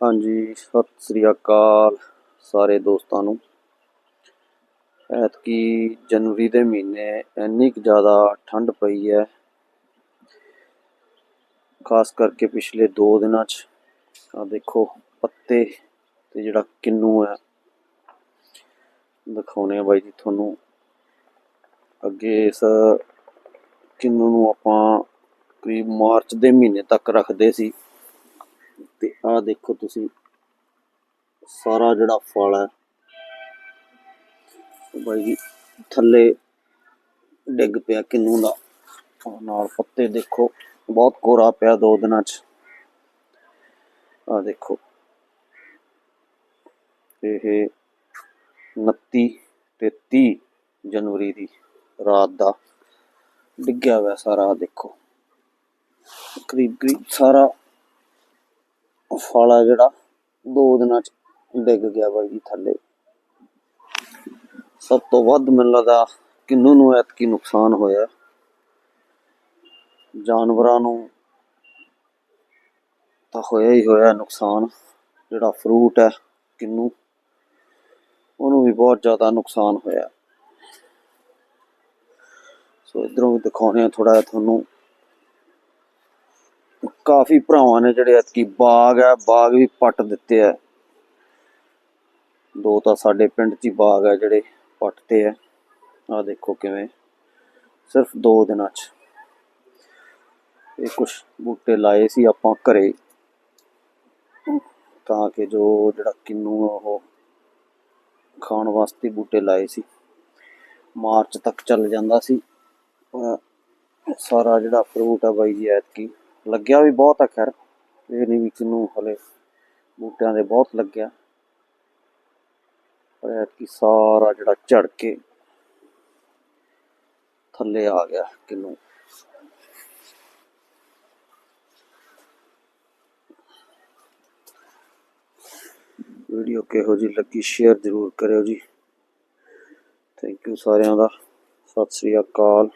ਹਾਂਜੀ, ਸਤਿ ਸ੍ਰੀ ਅਕਾਲ ਸਾਰੇ ਦੋਸਤਾਂ ਨੂੰ। ਐਤਕੀ ਜਨਵਰੀ ਦੇ ਮਹੀਨੇ ਇੰਨੀ ਕੁ ਜ਼ਿਆਦਾ ਠੰਡ ਪਈ ਹੈ ਖਾਸ ਕਰਕੇ ਪਿਛਲੇ 2 ਦਿਨਾਂ 'ਚ। ਆ ਦੇਖੋ, ਪੱਤੇ ਤੇ ਜਿਹੜਾ ਕਿੰਨੂ ਹੈ ਦਿਖਾਉਣੇ ਆ ਬਾਈ ਜੀ ਤੁਹਾਨੂੰ। ਅੱਗੇ ਇਸ ਕਿੰਨੂ ਨੂੰ ਆਪਾਂ ਕਰੀਬ ਮਾਰਚ ਦੇ ਮਹੀਨੇ ਤੱਕ ਰੱਖਦੇ ਸੀ। ਤੇ ਆਹ ਦੇਖੋ ਤੁਸੀਂ, ਸਾਰਾ ਜਿਹੜਾ ਫਲ ਹੈ ਬਾਈ ਜੀ ਥੱਲੇ ਡਿੱਗ ਪਿਆ ਕਿੰਨੂ ਦਾ ਨਾਲ ਪੱਤੇ ਦੇਖੋ, ਬਹੁਤ ਕੋਰਾ ਪਿਆ ਦੋ ਦਿਨਾਂ ਚ। ਆਹ ਦੇਖੋ, ਇਹ 29 ਤੇ 30 ਜਨਵਰੀ ਦੀ ਰਾਤ ਦਾ ਡਿੱਗਿਆ ਹੋਇਆ ਸਾਰਾ, ਆਹ ਦੇਖੋ। ਕਰੀਬ ਕਰੀਬ ਸਾਰਾ ਫਲ ਆ ਜਿਹੜਾ ਦੋ ਦਿਨਾਂ ਚ ਡਿੱਗ ਗਿਆ ਬਾਈ ਜੀ ਥੱਲੇ। ਸਭ ਤੋਂ ਵੱਧ ਮੈਨੂੰ ਲੱਗਦਾ ਕਿੰਨੂ ਨੂੰ ਐਤਕੀ ਨੁਕਸਾਨ ਹੋਇਆ। ਜਾਨਵਰਾਂ ਨੂੰ ਤਾਂ ਹੋਇਆ ਹੀ ਹੋਇਆ ਨੁਕਸਾਨ, ਜਿਹੜਾ ਫਰੂਟ ਹੈ ਕਿੰਨੂ, ਉਹਨੂੰ ਵੀ ਬਹੁਤ ਜ਼ਿਆਦਾ ਨੁਕਸਾਨ ਹੋਇਆ। ਸੋ ਇਧਰੋਂ ਵੀ ਦਿਖਾਉਣੇ ਆ ਥੋੜਾ ਤੁਹਾਨੂੰ। ਕਾਫੀ ਭਰਾਵਾਂ ਨੇ ਜਿਹੜੇ ਐਤਕੀ ਬਾਗ ਹੈ, ਬਾਗ ਵੀ ਪੱਟ ਦਿੱਤੇ ਆ ਦੋ ਤਾਂ ਸਾਡੇ ਪਿੰਡ 'ਚ ਹੀ ਬਾਗ ਹੈ ਜਿਹੜੇ ਪੱਟਦੇ ਆ ਆ ਦੇਖੋ ਕਿਵੇਂ, ਸਿਰਫ ਦੋ ਦਿਨਾਂ 'ਚ। ਇਹ ਕੁਝ ਬੂਟੇ ਲਾਏ ਸੀ ਆਪਾਂ ਘਰੇ, ਤਾਂ ਕਿ ਜੋ ਜਿਹੜਾ ਕਿੰਨੂ ਉਹ ਖਾਣ ਵਾਸਤੇ ਬੂਟੇ ਲਾਏ ਸੀ। ਮਾਰਚ ਤੱਕ ਚੱਲ ਜਾਂਦਾ ਸੀ ਸਾਰਾ ਜਿਹੜਾ ਫਰੂਟ ਆ ਬਾਈ ਜੀ ਐਤਕੀ ਲੱਗਿਆ ਵੀ ਬਹੁਤ ਆ, ਖੈਰ। ਇਹ ਨਹੀਂ ਵੀ ਕਿੰਨੂ ਹਲੇ ਬੂਟਿਆਂ ਦੇ ਬਹੁਤ ਲੱਗਿਆ। ਪਰ ਐਤਕੀ ਸਾਰਾ ਜਿਹੜਾ ਝੜ ਕੇ ਥੱਲੇ ਆ ਗਿਆ ਕਿਨੂੰ। ਵੀਡੀਓ ਕਿਹੋ ਜੀ ਲੱਗੀ, ਸ਼ੇਅਰ ਜ਼ਰੂਰ ਕਰਿਓ ਜੀ। ਥੈਂਕ ਯੂ ਸਾਰਿਆਂ ਦਾ। ਸਤਿ ਸ੍ਰੀ ਅਕਾਲ।